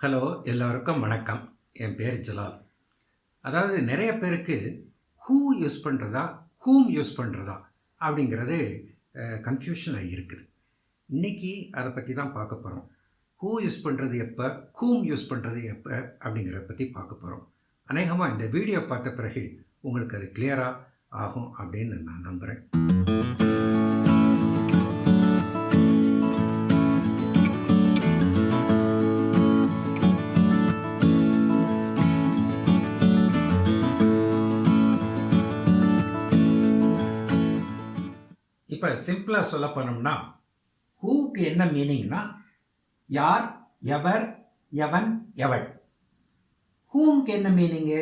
Hello எல்லோருக்கும் வணக்கம். என் பேர் ஜலால். அதாவது நிறைய பேருக்கு ஹூ யூஸ் பண்ணுறதா ஹூம் யூஸ் பண்ணுறதா அப்படிங்கிறது கன்ஃபியூஷனாக இருக்குது. இன்றைக்கி அதை பற்றி தான் பார்க்க போகிறோம் ஹூ யூஸ் பண்ணுறது எப்போ ஹூம் யூஸ் பண்ணுறது எப்போ அப்படிங்கிறத பற்றி பார்க்க போகிறோம் அநேகமாக இந்த வீடியோ பார்த்த பிறகு உங்களுக்கு அது கிளியராக ஆகும் அப்படின்னு நான் நம்புகிறேன் சிம்பிளாக சொல்ல போனோம்னா ஹூக்கு என்ன மீனிங்னா யார் எவர் எவன் எவள். ஹூம்க்கு என்ன மீனிங்கு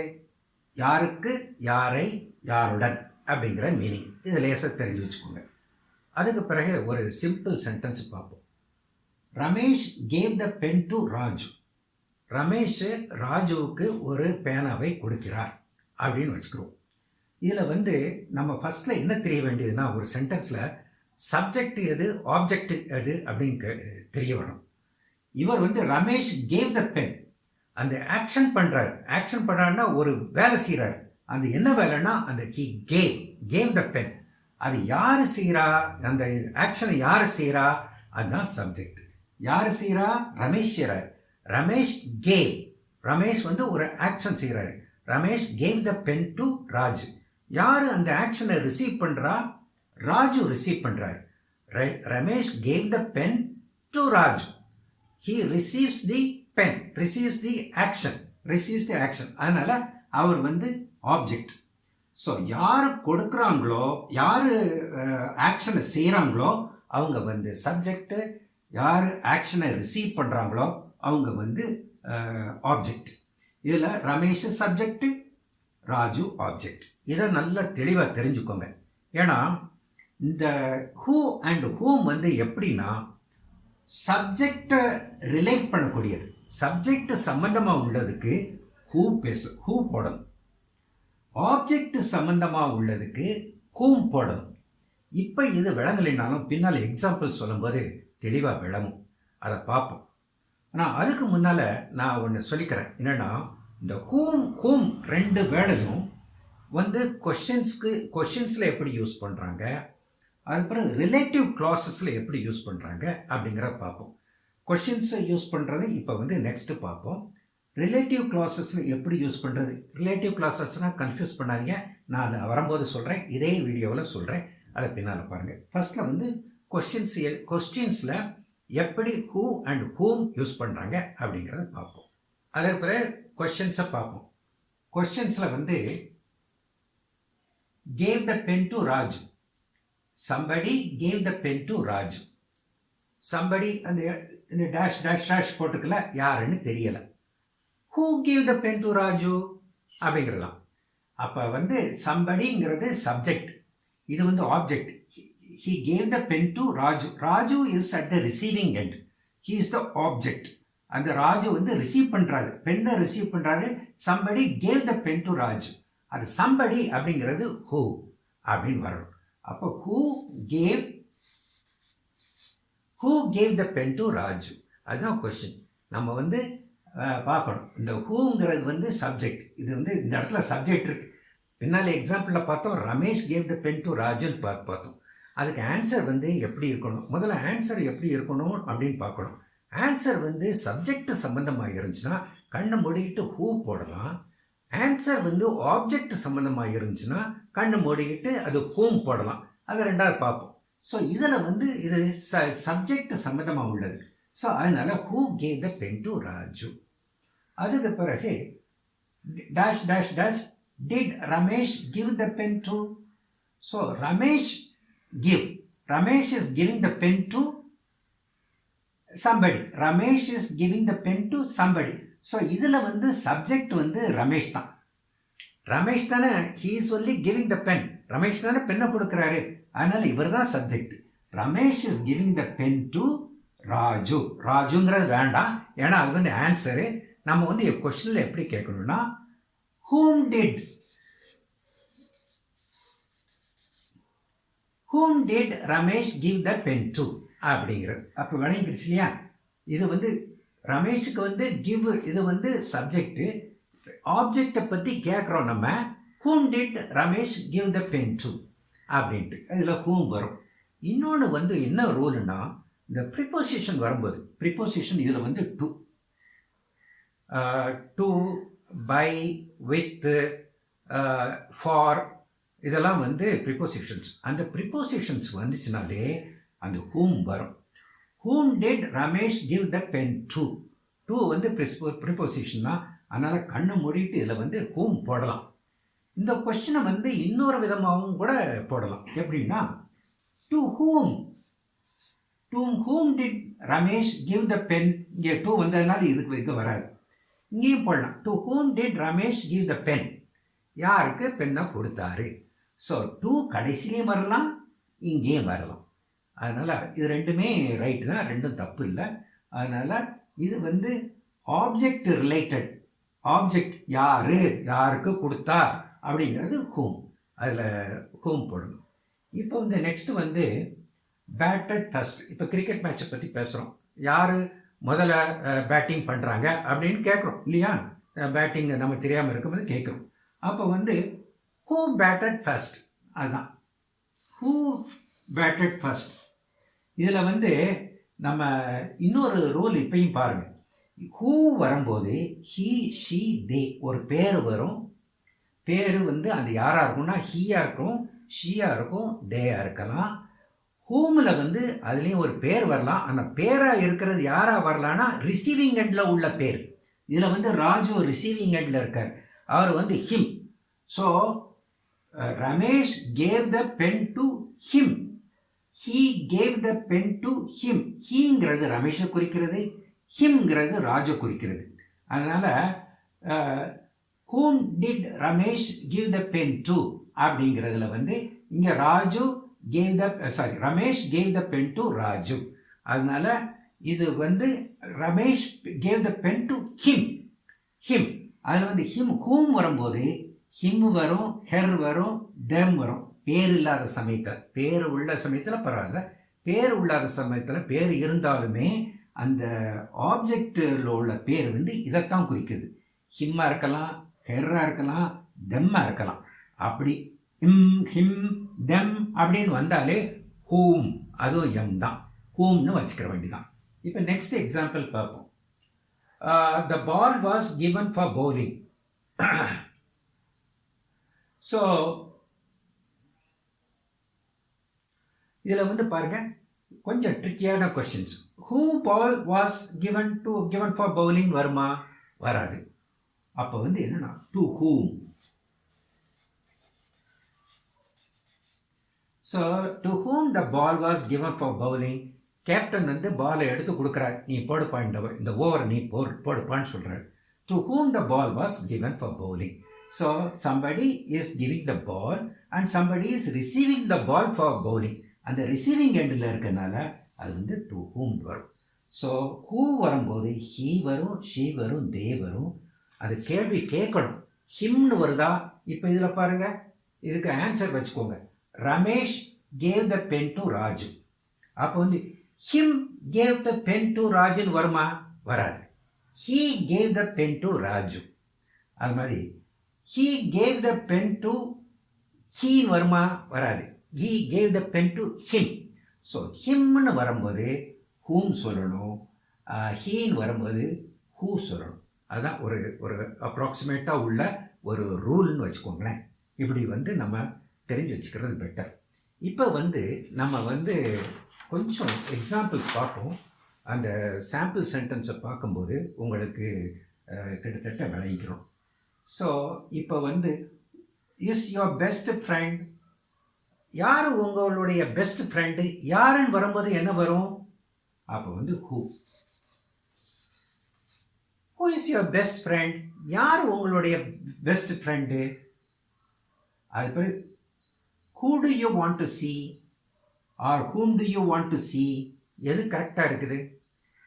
யாருக்கு யாரை யாருடன் அப்படிங்கிற மீனிங் இது லேசாக தெரிஞ்சு வச்சுக்கோங்க. அதுக்கு பிறகு ஒரு சிம்பிள் சென்டென்ஸ் பார்ப்போம். Ramesh gave the pen to Raju. Ramesh ராஜுவுக்கு ஒரு பேனாவை கொடுக்கிறார் அப்படின்னு வச்சுக்கிறோம். இதில் வந்து நம்ம ஃபஸ்ட்டில் என்ன தெரிய வேண்டியதுன்னா ஒரு சென்டென்ஸில் சப்ஜெக்ட் எது ஆப்ஜெக்ட் எது அப்படின்னு தெரிய வரும். இவர் வந்து ரமேஷ் கேவ் த பென் அந்த ஆக்ஷன் பண்ணுறாரு ஆக்ஷன் பண்ணுறாருன்னா ஒரு வேலை செய்கிறார் அந்த என்ன வேலைன்னா அந்த he gave gave the pen அது யார் செய்கிறா அந்த ஆக்ஷனை யார் செய்கிறா அதுதான் சப்ஜெக்ட் யார் செய்கிறா ரமேஷ் செய்கிறார் ரமேஷ் கேவ் ரமேஷ் வந்து ஒரு ஆக்ஷன் செய்கிறாரு Ramesh gave the pen to Raj. யார் அந்த ஆக்ஷனை ரிசீவ் பண்ணுறா ராஜு ரிசீவ் பண்ணுறாரு Ramesh gave the pen to Raju. He receives the pen receives the action receives the action அதனால் அவர் வந்து ஆப்ஜெக்ட் ஸோ யார் கொடுக்குறாங்களோ யார் ஆக்ஷனை செய்கிறாங்களோ அவங்க வந்து சப்ஜெக்டு யார் ஆக்ஷனை ரிசீவ் பண்ணுறாங்களோ அவங்க வந்து ஆப்ஜெக்ட் இதில் ரமேஷ் சப்ஜெக்ட்டு ராஜு ஆப்ஜெக்ட் இதை நல்லா தெளிவாக தெரிஞ்சுக்கோங்க. ஏன்னா இந்த ஹூ அண்ட் ஹூம் வந்து எப்படின்னா சப்ஜெக்டை ரிலேட் பண்ணக்கூடியது. சப்ஜெக்ட் சம்மந்தமாக உள்ளதுக்கு ஹூ பேசு ஹூ போடணும். ஆப்ஜெக்ட் சம்மந்தமாக உள்ளதுக்கு ஹூம் போடணும். இப்போ இது விளங்கலைனாலும் பின்னால் எக்ஸாம்பிள் சொல்லும்போது தெளிவாக விளங்கும். அதை பார்ப்போம். ஆனால் அதுக்கு முன்னால் நான் ஒன்று சொல்லிக்கிறேன். என்னென்னா இந்த ஹூம் ஹூம் ரெண்டு வேர்டையும் வந்து கொஷின்ஸ்க்கு கொஷின்ஸில் எப்படி யூஸ் பண்ணுறாங்க அதுக்கப்புறம் ரிலேட்டிவ் கிளாஸஸில் எப்படி யூஸ் பண்ணுறாங்க அப்படிங்கிறத பார்ப்போம். கொஷின்ஸை யூஸ் பண்ணுறது இப்போ வந்து நெக்ஸ்ட்டு பார்ப்போம். ரிலேட்டிவ் கிளாஸஸில் எப்படி யூஸ் பண்ணுறது ரிலேட்டிவ் கிளாஸஸ்னால் கன்ஃபியூஸ் பண்ணாதீங்க. நான் வரும்போது சொல்கிறேன் இதே வீடியோவில் சொல்கிறேன் அதை பின்னால் பாருங்கள் ஃபர்ஸ்ட்டில் வந்து கொஷின்ஸ் கொஸ்டின்ஸில் எப்படி ஹூ அண்ட் ஹூம் யூஸ் பண்ணுறாங்க அப்படிங்கிறத பார்ப்போம். அதே பிறகு கொஷின்ஸை பார்ப்போம். கொஷின்ஸில் வந்து gave the pen to Raj somebody gave the pen to Raju somebody அந்த இந்த டேஷ் டேஷ் டேஷ் போட்டுக்கல யாருன்னு தெரியலை. Who gave the pen to Raju அப்படிங்கிறலாம். அப்போ வந்து சம்படிங்கிறது சப்ஜெக்ட் இது வந்து object he gave the pen to Raju Raju is at the receiving end he is the object அந்த ராஜு வந்து ரிசீவ் பண்ணுறாரு பெண்ணை ரிசீவ் பண்ணுறாரு somebody gave the pen to Raju அது சம்படி அப்படிங்கிறது ஹூ அப்படின்னு வரணும். அப்போ who gave who gave the pen to Raju அதுதான் கொஸ்டின் நம்ம வந்து பார்க்கணும். இந்த ஹூங்கிறது வந்து சப்ஜெக்ட் இது வந்து இந்த இடத்துல சப்ஜெக்ட் இருக்குது பின்னால் எக்ஸாம்பிளில் பார்த்தோம். Ramesh gave the pen to ராஜுன்னு பார்த்து பார்த்தோம். அதுக்கு ஆன்சர் வந்து எப்படி இருக்கணும்? முதல்ல ஆன்சர் எப்படி இருக்கணும் அப்படின்னு பார்க்கணும். ஆன்சர் வந்து சப்ஜெக்ட் சம்மந்தமாக இருந்துச்சுன்னா கண்ணை மூடிக்கிட்டு ஹூ போடலாம். ஆன்சர் வந்து ஆப்ஜெக்ட் சம்மந்தமாக இருந்துச்சுன்னா கண்ணை மூடிக்கிட்டு அது ஹூம் போடலாம். அதை ரெண்டாவது பார்ப்போம். ஸோ இதில் வந்து இது ச சப்ஜெக்ட் சம்மந்தமாக உள்ளது. ஸோ அதனால் who gave the pen to Raju அதுக்கு பிறகு dash dash dash did Ramesh give the pen to so Ramesh give Ramesh is giving the pen to somebody Ramesh is giving the pen to somebody so இதில் வந்து subject வந்து ரமேஷ் தான். ரமேஷ் தானே he is only giving the pen Ramesh தானே பெண்ணை கொடுக்குறாரு. அதனால் இவர் தான் subject Ramesh is giving the pen to Raju. ராஜுங்கிறது வேண்டாம். ஏன்னா அது வந்து ஆன்சரு நம்ம வந்து கொஸ்டினில் எப்படி கேட்கணும்னா whom did whom did Ramesh give the pen to அப்படிங்கிறது. அப்போ விளங்கிடுச்சு இல்லையா? இது வந்து ரமேஷுக்கு வந்து கிவ் இது வந்து சப்ஜெக்ட்டு ஆப்ஜெக்டை பற்றி கேட்குறோம் நம்ம. Whom did Ramesh give the pen to அப்படின்ட்டு. இதில் ஹூம் வரும். இன்னொன்று வந்து என்ன ரூல்னா இந்த ப்ரிப்போசிஷன் வரும்போது ப்ரிப்போசிஷன் இதில் வந்து to to by with for இதெல்லாம் வந்து ப்ரிப்போசிஷன்ஸ் அந்த ப்ரிப்போசிஷன்ஸ் வந்துச்சுனாலே அந்த ஹூம் வரும். Whom did Ramesh give the pen to to வந்து ப்ரிப்போசிஷன் தான் அதனால் கண்ணு மூடிட்டு இதில் வந்து ஹூம் போடலாம். இந்த கொஷினை வந்து இன்னொரு விதமாகவும் கூட போடலாம். எப்படின்னா to whom to whom did Ramesh give the pen இங்கே டூ வந்ததுனால இதுக்கு இது வராது. இங்கேயும் போடலாம். To whom did Ramesh give the pen யாருக்கு? பெண்ணை கொடுத்தாரு. ஸோ டூ கடைசிலையும் வரலாம் இங்கேயும் வரலாம். அதனால் இது ரெண்டுமே ரைட்டு தான் ரெண்டும் தப்பு இல்லை. அதனால் இது வந்து ஆப்ஜெக்ட் ரிலேட்டட் ஆப்ஜெக்ட் யார்? யாருக்கு கொடுத்தா? அப்படிங்கிறது ஹோம் அதில் ஹோம் போடணும். இப்போ வந்து நெக்ஸ்ட் வந்து பேட்டட் ஃபஸ்ட் இப்போ கிரிக்கெட் மேட்சை பற்றி பேசுகிறோம் யார் முதல்ல பேட்டிங் பண்ணுறாங்க அப்படின்னு கேட்குறோம் இல்லையா? பேட்டிங் நம்ம தெரியாமல் இருக்கும்போது கேட்குறோம் அப்போ வந்து ஹூ பேட்டட் ஃபஸ்ட் அதுதான் ஹூ பேட்டட் ஃபஸ்ட் இதில் வந்து நம்ம இன்னொரு ரூல் இப்பையும் பாருங்கள் ஹூ வரும்போது ஹீ ஷீ தே ஒரு பேர் வரும். பேர் வந்து அது யாராக இருக்கும்னா ஹீயாக இருக்கும் ஷீயாக இருக்கும் தேயாக இருக்கலாம். ஹூமில் வந்து அதுலேயும் ஒரு பேர் வரலாம். அந்த பேராக இருக்கிறது யாராக வரலான்னா ரிசீவிங் எண்டில் உள்ள பேர். இதில் வந்து ராஜு ரிசீவிங் எண்டில் இருக்கார். அவர் வந்து him so Ramesh gave the pen to him he gave the pen to him ஹீங்கிறது ரமேஷை குறிக்கிறது ஹிம்ங்கிறது ராஜ குறிக்கிறது. அதனால் whom did Ramesh give the pen to அப்படிங்கிறதுல வந்து இங்கே Raju gave the sorry Ramesh gave the pen to Raju. அதனால் இது வந்து Ramesh gave the pen to him him அதில் வந்து ஹிம் ஹூம் வரும்போது ஹிம் வரும் ஹெர் வரும் தெம் வரும். பேர் இல்லாத சமயத்தில் பேர் உள்ள சமயத்தில் பரவாயில்ல. பேர் உள்ளாத சமயத்தில் பேர் இருந்தாலுமே அந்த ஆப்ஜெக்டில் உள்ள பேர் வந்து இதைத்தான் குறிக்குது. ஹிம்மாக இருக்கலாம் ஹெர்ராக இருக்கலாம் தெம்மாக இருக்கலாம். அப்படி இம் ஹிம் தெம் அப்படின்னு வந்தாலே ஹூம் அதுவும் எம் தான். ஹூம்னு வச்சுக்கிற வேண்டிதான் இப்போ நெக்ஸ்ட் எக்ஸாம்பிள் பார்ப்போம். The ball was given for bowling so இதில் வந்து பாருங்கள் கொஞ்சம் ட்ரிக்கியான questions who ball was given to given for bowling வருமா? வராது. அப்போ வந்து என்னன்னா to whom so to whom the ball was given for bowling captain வந்து பாலை எடுத்து கொடுக்குறார். நீ போடுப்பா இந்த இந்த ஓவர் நீ போ போடுப்பான்னு சொல்கிறார் to whom the ball was given for bowling so somebody is giving the ball and somebody is receiving the ball for bowling அந்த ரிசீவிங் எண்டில் இருக்கனால அது வந்து டு ஹூம் வரும். ஸோ ஹூ வரும்போது ஹீ வரும் ஷீ வரும் தே வரும். அது கேள்வி கேட்கணும். ஹிம்னு வருதா? இப்போ இதில் பாருங்கள் இதுக்கு ஆன்சர் வச்சுக்கோங்க. Ramesh gave the pen to Raju. அப்போ வந்து him gave the pen to ராஜுன்னு வருமா? வராது. He gave the pen to Raju. அது மாதிரி he gave the pen to ஹீன்னு வருமா? வராது. He gave the pen to him so ஹிம்னு வரும்போது ஹூம் சொல்லணும். ஹீன்னு வரும்போது ஹூ சொல்லணும். அதுதான் ஒரு ஒரு அப்ராக்சிமேட்டாக உள்ள ஒரு ரூல்னு வச்சுக்கோங்களேன். இப்படி வந்து நம்ம தெரிஞ்சு வச்சுக்கிறது பெட்டர் இப்போ வந்து நம்ம வந்து கொஞ்சம் எக்ஸாம்பிள்ஸ் பார்ப்போம். அந்த சாம்பிள் சென்டென்ஸை பார்க்கும்போது உங்களுக்கு கிட்டத்தட்ட விளைவிக்கிறோம் ஸோ இப்போ வந்து இஸ் யுவர் பெஸ்ட் ஃப்ரெண்ட் யார் உங்களுடைய பெஸ்ட் ஃப்ரெண்டு யாருன்னு வரும்போது என்ன வரும்? அப்போ வந்து who who is your best friend யார் உங்களுடைய பெஸ்ட் ஃப்ரெண்டு அது பிறகு who do you want to see or whom do you want to see எது கரெக்டாக இருக்குது?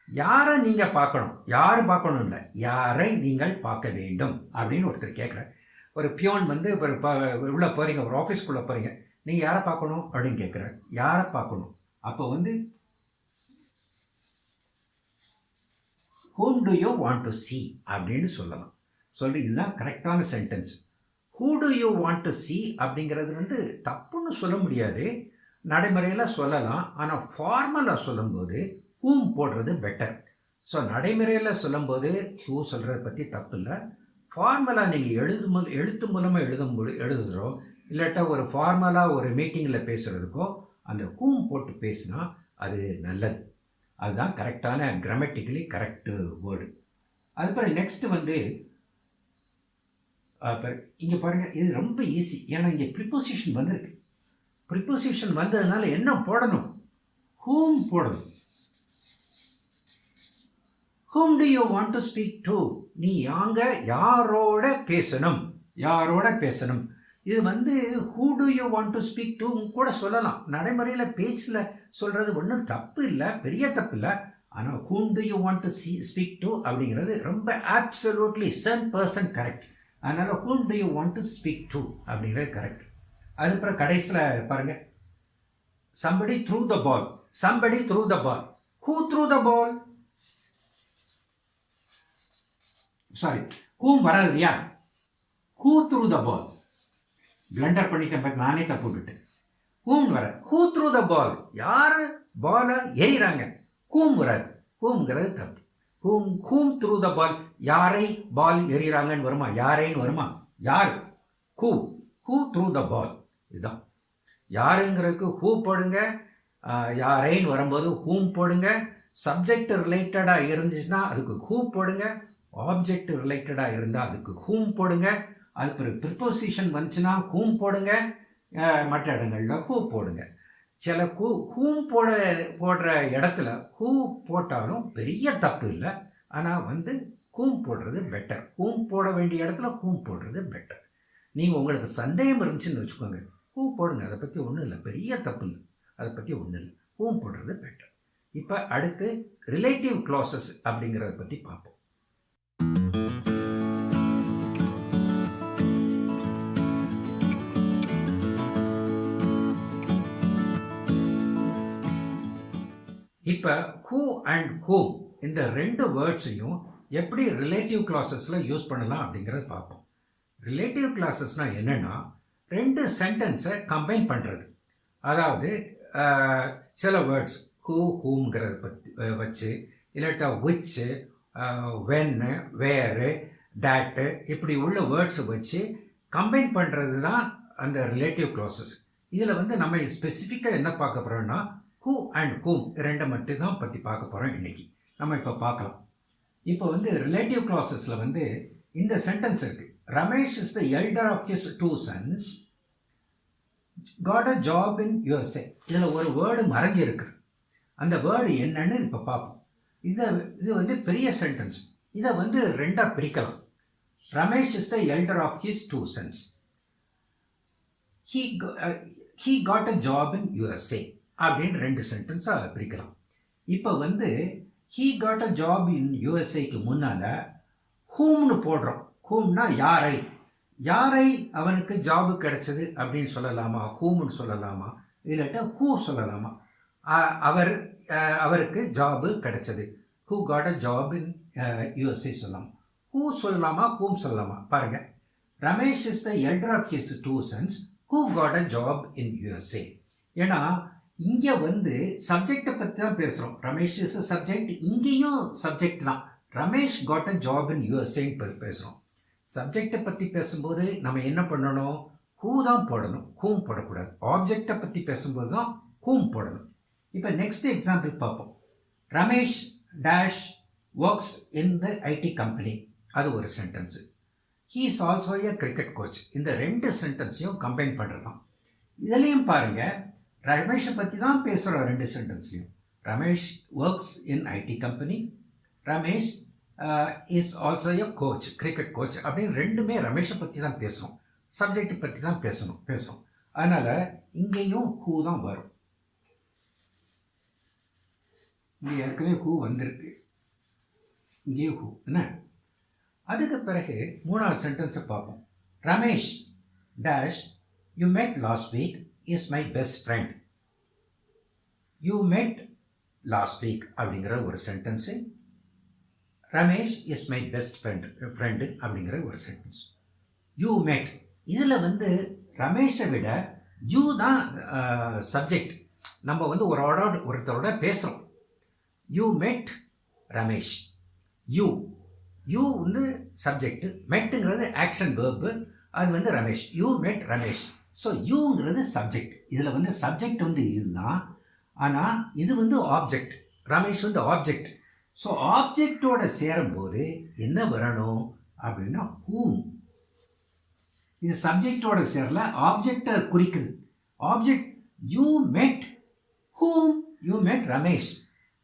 யாரை நீங்கள் பார்க்கணும்? யார் பார்க்கணும் இல்லை? யாரை நீங்கள் பார்க்க வேண்டும்? அப்படின்னு ஒருத்தர் கேட்குறார் ஒரு பியோன் வந்து ஒரு ப உள்ளே போகிறீங்க ஒரு ஆஃபீஸ்க்குள்ளே போகிறீங்க நீங்கள் யாரை பார்க்கணும் அப்படின்னு கேட்குற யாரை பார்க்கணும்? அப்போ வந்து whom do you want to see அப்படின்னு சொல்லலாம். சொல்லி இதுதான் கரெக்டான sentence who do you want to see அப்படிங்கிறது வந்து தப்புன்னு சொல்ல முடியாது. நடைமுறையில் சொல்லலாம். ஆனால் ஃபார்மலாக சொல்லும்போது ஹூம் போடுறது பெட்டர் ஸோ நடைமுறையில் சொல்லும்போது ஹூ சொல்கிறத பற்றி தப்பு இல்லை ஃபார்மலாக நீங்கள் எழுது மூல எழுத்து மூலமாக எழுதும் எழுதுகிறோம் இல்லாட்டா ஒரு ஃபார்மலாக ஒரு மீட்டிங்கில் பேசுகிறதுக்கோ அந்த ஹூம் போட்டு பேசினா அது நல்லது. அதுதான் கரெக்டான கிராமட்டிக்கலி கரெக்டு வேர்டு அதுக்கப்புறம் நெக்ஸ்ட்டு வந்து இங்கே பாருங்கள் இது ரொம்ப ஈஸி ஏன்னா இங்கே ப்ரிப்போசிஷன் வந்திருக்கு. ப்ரிப்போசிஷன் வந்ததுனால என்ன போடணும்? ஹூம் போடணும். Whom do you want to speak to நீ யாங்க யாரோட பேசணும்? யாரோட பேசணும்? இது வந்து who do you want to speak to கூட சொல்லலாம். நடைமுறையில் பேச்சில் சொல்கிறது ஒன்றும் தப்பு இல்லை பெரிய தப்பு இல்லை. ஆனால் whom do you want to see speak to அப்படிங்கிறது ரொம்ப ஆப்சலூட்லி சென் பர்சன் கரெக்ட் அதனால் whom do you want to speak to அப்படிங்கிறது கரெக்ட் அதுக்கப்புறம் கடைசியில் பாருங்கள் somebody threw the ball somebody threw the ball who threw the ball sorry whom வராது இல்லையா? Who threw the ball blunder பண்ணிட்டேன் but நானே தப்பு விட்டுட்டேன். ஹூம் வர ஹூ த்ரூ த பால் யார்? பாலை எறிகிறாங்க ஹூம் வராது. ஹூம்ங்கிறது தப்பு. ஹூம் ஹூம் த்ரூ த பால் யாரை பால் எறிகிறாங்கன்னு வருமா? யாரைன்னு வருமா? யார்? Who who threw the ball இதுதான். யாருங்கிறதுக்கு ஹூ போடுங்க. ஆஹ், யாரைன்னு வரும்போது ஹூம் போடுங்க. சப்ஜெக்ட் ரிலேட்டடாக இருந்துச்சுன்னா அதுக்கு ஹூ போடுங்க. ஆப்ஜெக்ட் ரிலேட்டடாக இருந்தால் அதுக்கு ஹூம் போடுங்க. அது பிறகு ப்ரிப்போசிஷன் வந்துச்சுன்னா ஹூம் போடுங்க மற்ற இடங்களில் ஹூ போடுங்க. சில ஹூ ஹூம் போட போடுற இடத்துல ஹூ போட்டாலும் பெரிய தப்பு இல்லை. ஆனால் வந்து ஹூம் போடுறது பெட்டர் ஹூம் போட வேண்டிய இடத்துல ஹூம் போடுறது பெட்டர் நீங்கள் உங்களுக்கு சந்தேகம் இருந்துச்சுன்னு வச்சுக்கோங்க. ஹூ போடுங்க அதை பற்றி ஒன்றும் இல்லை. பெரிய தப்பு இல்லை. அதை பற்றி ஒன்றும் இல்லை. ஹூம் போடுறது பெட்டர் இப்போ அடுத்து ரிலேட்டிவ் க்ளாஸஸ் அப்படிங்கிறத பற்றி பார்ப்போம். இப்போ ஹூ அண்ட் ஹூம் இந்த ரெண்டு வேர்ட்ஸையும் எப்படி ரிலேட்டிவ் கிளாஸஸில் யூஸ் பண்ணலாம் அப்படிங்கிறத பார்ப்போம். ரிலேட்டிவ் கிளாஸஸ்னால் என்னென்னா ரெண்டு சென்டென்ஸை கம்பைன் பண்ணுறது அதாவது சில வேர்ட்ஸ் ஹூ ஹூம்ங்கிறத பற்றி வச்சு இல்லாட்டா விச்சு வென்னு வேரு டேட்டு இப்படி உள்ள வேர்ட்ஸை வச்சு கம்பைன் பண்ணுறது தான் அந்த ரிலேட்டிவ் க்ளாஸஸ் இதில் வந்து நம்ம ஸ்பெசிஃபிக்காக என்ன பார்க்க போகிறோன்னா ஹூ அண்ட் ஹூம் ரெண்டை மட்டும் தான் பற்றி பார்க்க போகிறோம் இன்றைக்கி நம்ம இப்போ பார்க்கலாம். இப்போ வந்து ரிலேட்டிவ் க்ளாஸஸில் வந்து இந்த சென்டென்ஸ் இருக்குது Ramesh is the elder of his two sons got a job in USA இதில் ஒரு வேர்டு மறைஞ்சிருக்குது. அந்த வேர்டு என்னன்னு இப்போ பார்ப்போம். இதை இது வந்து பெரிய சென்டென்ஸ் இதை வந்து ரெண்டாக பிரிக்கலாம். Ramesh is the elder of his two sons he he got a job in USA அப்படின்னு ரெண்டு சென்டென்ஸாக பிரிக்கலாம். இப்போ வந்து he got a job in யூஎஸ்ஏக்கு முன்னால் ஹூம்னு போடுறோம். ஹூம்னா யாரை? யாரை அவனுக்கு ஜாபு கிடைச்சது அப்படின்னு சொல்லலாமா? ஹூம்னு சொல்லலாமா? இல்லாட்ட ஹூ சொல்லலாமா? அவர் அவருக்கு ஜாபு கிடைச்சது. Who got a job in USA சொல்லலாம். ஹூ சொல்லலாமா? ஹூம் சொல்லலாமா? பாருங்கள் Ramesh is the elder of his two sons who got a job in USA ஏன்னா இங்கே வந்து சப்ஜெக்டை பற்றி தான் பேசுகிறோம் ரமேஷ் இஸ் அ சப்ஜெக்ட் இங்கேயும் சப்ஜெக்ட் தான். Ramesh got a job in யூஎஸ்ஏன்னு பேசுகிறோம் சப்ஜெக்டை பற்றி பேசும்போது நம்ம என்ன பண்ணணும்? ஹூ தான் போடணும். ஹூம் போடக்கூடாது. ஆப்ஜெக்டை பற்றி பேசும்போது தான் ஹூம் போடணும். இப்போ நெக்ஸ்ட் எக்ஸாம்பிள் பார்ப்போம். Ramesh dash works in the IT company அது ஒரு sentence he is also a cricket coach இந்த ரெண்டு சென்டென்ஸையும் கம்பைன் பண்ணுறது தான் இதுலேயும் பாருங்கள் ரமேஷை பற்றி தான் பேசுகிறோம் ரெண்டு சென்டென்ஸ்லையும். Ramesh works in IT company Ramesh is also a coach cricket coach அப்படின்னு ரெண்டுமே ரமேஷை பற்றி தான் பேசுகிறோம் சப்ஜெக்ட் பற்றி தான் பேசணும் பேசும் அதனால் இங்கேயும் ஹூ தான் வரும். இங்கே ஏற்கனவே ஹூ வந்திருக்கு. இங்கேயும் ஹூ என்ன? அதுக்கு பிறகு மூணாவது சென்டென்ஸை பார்ப்போம். Ramesh dash you met last week is my best friend you met last week அப்படிங்கிற ஒரு sentence Ramesh is my best friend friend அப்படிங்கிற ஒரு சென்டென்ஸ் யூ மேட் இதில் வந்து ரமேஷை விட யூ தான் சப்ஜெக்ட் நம்ம வந்து ஒரு ஒருத்தரோட ஒருத்தரோட பேசுகிறோம் you met Ramesh. You you வந்து சப்ஜெக்ட் மெட்டுங்கிறது ஆக்ஷன் வேர்பு அது வந்து Ramesh. You met Ramesh. So யூங்கிறது subject இதில் வந்து சப்ஜெக்ட் வந்து இதுதான். ஆனால் இது வந்து ஆப்ஜெக்ட் ரமேஷ் வந்து ஆப்ஜெக்ட் ஸோ ஆப்ஜெக்டோட சேரும்போது என்ன வரணும் அப்படின்னா ஹூம் இது சப்ஜெக்டோட சேரல ஆப்ஜெக்டை குறிக்குது. Object you met whom you met Ramesh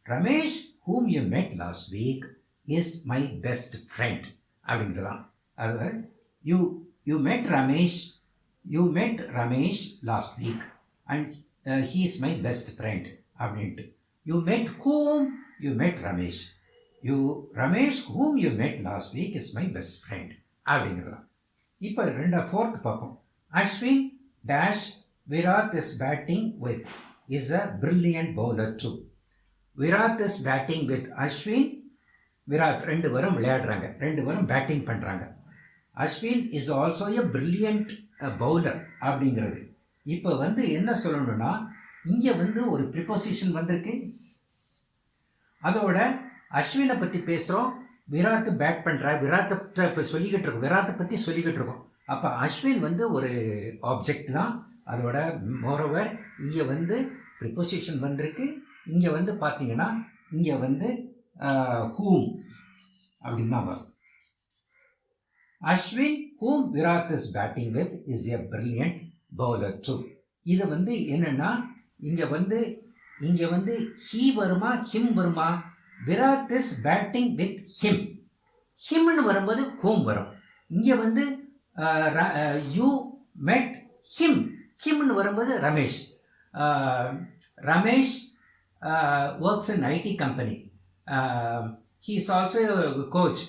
Ramesh whom you met last week is my best friend அப்படின்றதான் அதாவது you you met Ramesh you met Ramesh last week and he is my best friend அப்படின்ட்டு. You met whom you met Ramesh you Ramesh whom you met last week is my best friend அப்படிங்கிறதான் இப்போ ரெண்டா fourth பார்ப்போம். Ashwin dash Virat is batting with is a brilliant bowler too Virat is batting with Ashwin Virat ரெண்டு பேரும் விளையாடுறாங்க. ரெண்டு பேரும் batting பண்ணுறாங்க Ashwin is also a brilliant bowler அப்படிங்கிறது. இப்போ வந்து என்ன சொல்லணும்னா இங்கே வந்து ஒரு ப்ரிப்போசிஷன் வந்திருக்கு. அதோட அஸ்வினை பற்றி பேசுகிறோம் விராட் பேட் பண்ணுற விராத்தை இப்போ சொல்லிக்கிட்டு இருக்கோம் விராத்தை பற்றி சொல்லிக்கிட்டு இருக்கோம். அப்போ அஸ்வின் வந்து ஒரு ஆப்ஜெக்ட் தான். அதோட மோரோவர் இங்கே வந்து ப்ரிப்போசிஷன் வந்திருக்கு. இங்கே வந்து பார்த்தீங்கன்னா இங்கே வந்து ஹூம் அப்படின்னு தான் வரும். Ashwin whom Virat is batting with is a brilliant bowler too இது வந்து என்னென்னா இங்கே வந்து இங்கே வந்து ஹீ வருமா ஹிம் வருமா? Virat is batting with him ஹிம்னு வரும்போது ஹூம் வரும்? இங்கே வந்து யூ மெட் ஹிம் ஹிம்னு வரும்போது Ramesh. Ramesh works in IT company he is also coach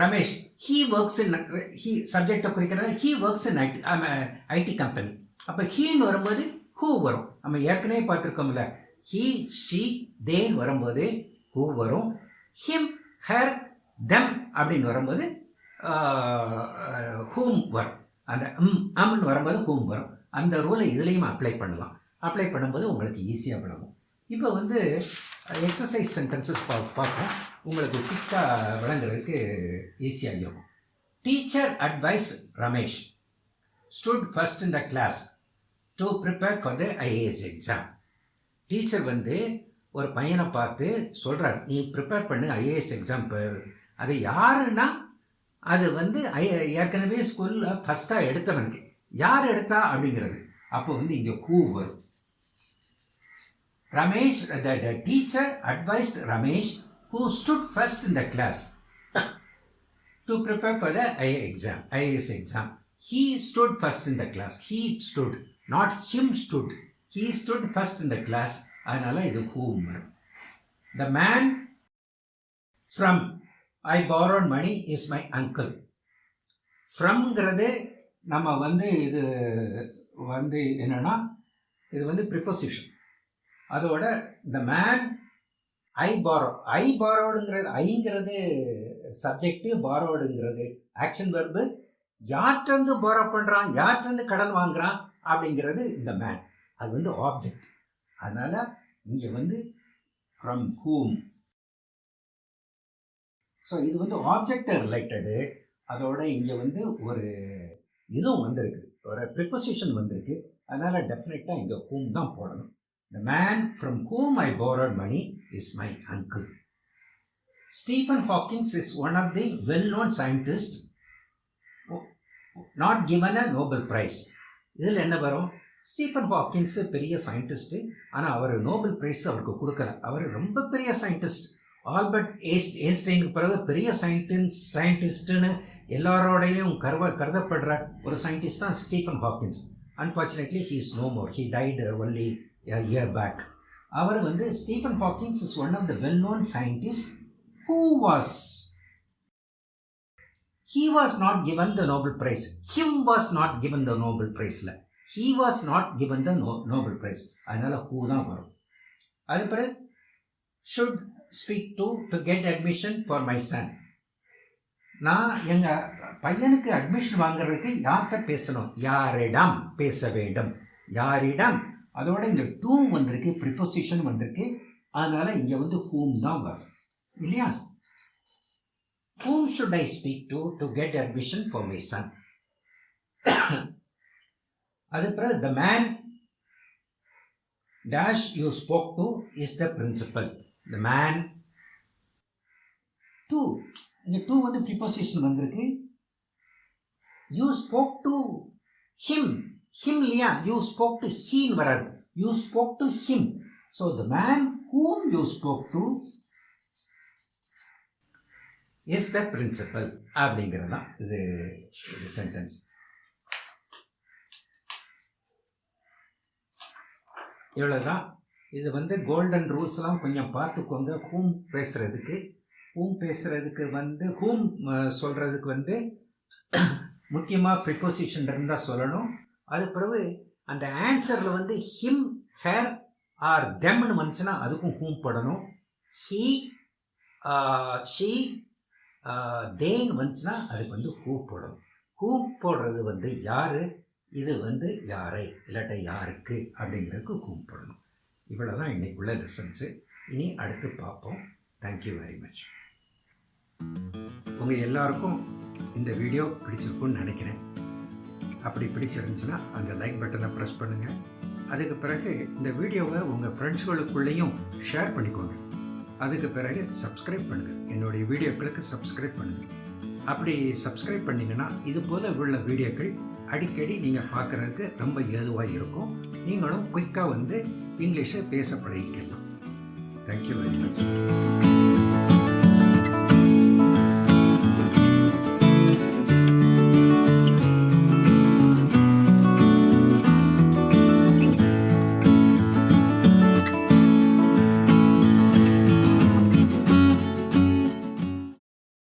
Ramesh he works in he சப்ஜெக்டை குறிக்கிறாங்க he works in IT IT company அப்போ ஹீன்னு வரும்போது ஹூ வரும்? நம்ம ஏற்கனவே பார்த்துருக்கோம்ல. ஹீ ஷீ தேன் வரும்போது ஹூ வரும்? ஹிம் ஹர் தெம் அப்படின்னு வரும்போது ஹூம் வரும். அந்த ம் அம்னு வரும்போது ஹூம் வரும். அந்த ரூலை இதுலேயும் அப்ளை பண்ணலாம். அப்ளை பண்ணும்போது உங்களுக்கு ஈஸியாக விளங்கும். இப்போ வந்து எக்ஸசைஸ் சென்டென்சஸ் பா பார்ப்போம். உங்களுக்கு குயிக்காக விளங்குறதுக்கு ஈஸியாக இருக்கும். Teacher advised Ramesh stood first in the class to prepare for the IAS exam teacher வந்து ஒரு பையனை பார்த்து சொல்கிறார் நீ ப்ரிப்பேர் பண்ணு ஐஏஎஸ் எக்ஸாம் அது யாருன்னா அது வந்து ஐ ஏற்கனவே ஸ்கூலில் ஃபஸ்ட்டாக எடுத்தவனுக்கு. யார் எடுத்தா அப்படிங்கிறது. அப்போ வந்து இங்கே கூ வரும் Ramesh the teacher advised Ramesh who stood first in the class to prepare for the I exam IAS exam he stood first in the class he stood not him stood he stood first in the class அதனால் இது whom the man from I borrowed money is my uncle ஃப்ரம்ங்கிறது நம்ம வந்து இது வந்து என்னென்னா இது வந்து preposition அதோட the man I borrow I பாரோடுங்கிறது ஐங்கிறது சப்ஜெக்டு பாரோடுங்கிறது ஆக்ஷன் வர்பு யார்கிட்டருந்து பாரோ பண்ணுறான் யார்கிட்டருந்து கடன் வாங்குறான் அப்படிங்கிறது இந்த மேன் அது வந்து ஆப்ஜெக்ட் அதனால் இங்கே வந்து ஃப்ரம் ஹூம் ஸோ இது வந்து ஆப்ஜெக்ட் ரிலேட்டடு அதோட இங்கே வந்து ஒரு இதுவும் வந்திருக்கு. ஒரு ப்ரிப்பசிஷன் வந்திருக்கு. அதனால் டெஃபினட்டாக இங்கே ஹூம் தான் போடணும். The man from whom I borrowed money is my uncle Stephen Hawkings is one of the well known scientist not given a Nobel prize இதில் என்ன வரும்? ஸ்டீஃபன் ஹாக்கின்ஸு பெரிய சயின்டிஸ்ட்டு ஆனால் அவர் நோபல் ப்ரைஸ் அவருக்கு கொடுக்கல. அவர் ரொம்ப பெரிய சயின்டிஸ்ட் ஆல்பர்ட் ஏஸ்ட் ஏஸ்டைனுக்கு பிறகு பெரிய சயின்டிஸ்ட் சயின்டிஸ்ட்டுன்னு எல்லாரோடையும் கருவ கருதப்படுற ஒரு சயின்டிஸ்ட் தான் Stephen Hawkins unfortunately he is no more he died only year back அவர் வந்து Stephen Hawkings is one of the well known scientist who was he was not given the Nobel prize him was not given the Nobel ப்ரைஸில் he was not given the no Nobel prize அதனால் who தான் வரும். அது பிறகு should speak to to get admission for my son நான் எங்கள் பையனுக்கு admission வாங்குறதுக்கு யார்கிட்ட பேசணும்? யாரிடம் பேச வேண்டும்? யாரிடம்? அதோட இந்த டூம் வந்திருக்கு ப்ரிப்போசிஷன் வந்திருக்கு அதனால் இங்கே வந்து ஹூம் தான் வரும் இல்லையா whom should I speak to to get admission for my son அது பிறகு the man dash you spoke to is the principal the man to இந்த டூ வந்து ப்ரிப்போசிஷன் வந்திருக்கு you spoke to him him இல்லையா யூ ஸ்போக் டு ஹீன் வராது you spoke to him so the man whom you spoke to is the principal அப்படிங்கிறது தான் இது இது சென்டென்ஸ் இவ்வளோதான் இது வந்து கோல்டன் ரூல்ஸ்லாம் கொஞ்சம் பார்த்துக்கோங்க. ஹூம் பேசுகிறதுக்கு ஹூம் பேசுகிறதுக்கு வந்து ஹூம் சொல்கிறதுக்கு வந்து முக்கியமாக ப்ரிப்போசிஷன் இருந்தால் சொல்லணும். அது பிறகு அந்த ஆன்சரில் வந்து ஹிம் ஹேர் ஆர் தெம்னு வந்துச்சுன்னா அதுக்கும் ஹூம் போடணும். ஹீ ஷீ தேன் வந்துச்சுன்னா அதுக்கு வந்து ஹூ போடணும். ஹூ போடுறது வந்து யார்? இது வந்து யாரை? இல்லாட்ட யாருக்கு? அப்படிங்கிறதுக்கு ஹூ போடணும். இவ்வளோ தான் இன்றைக்குள்ள லெசன்ஸு இனி அடுத்து பார்ப்போம். தேங்க்யூ வெரி மச் உங்கள் எல்லாருக்கும் இந்த வீடியோ பிடிச்சிருக்குன்னு நினைக்கிறேன். அப்படி பிடிச்சிருந்துச்சுன்னா அந்த லைக் பட்டனை ப்ரெஸ் பண்ணுங்கள் அதுக்கு பிறகு இந்த வீடியோவை உங்கள் ஃப்ரெண்ட்ஸ்களுக்குள்ளேயும் ஷேர் பண்ணிக்கோங்க. அதுக்கு பிறகு சப்ஸ்கிரைப் பண்ணுங்கள் என்னுடைய வீடியோக்களுக்கு சப்ஸ்கிரைப் பண்ணுங்கள் அப்படி சப்ஸ்கிரைப் பண்ணிங்கன்னா இது போல் உள்ள வீடியோக்கள் அடிக்கடி நீங்கள் பார்க்குறதுக்கு ரொம்ப ஏதுவாக இருக்கும். நீங்களும் குயிக்காக வந்து இங்கிலீஷை பேச பழகிக்கலாம். Thank you very much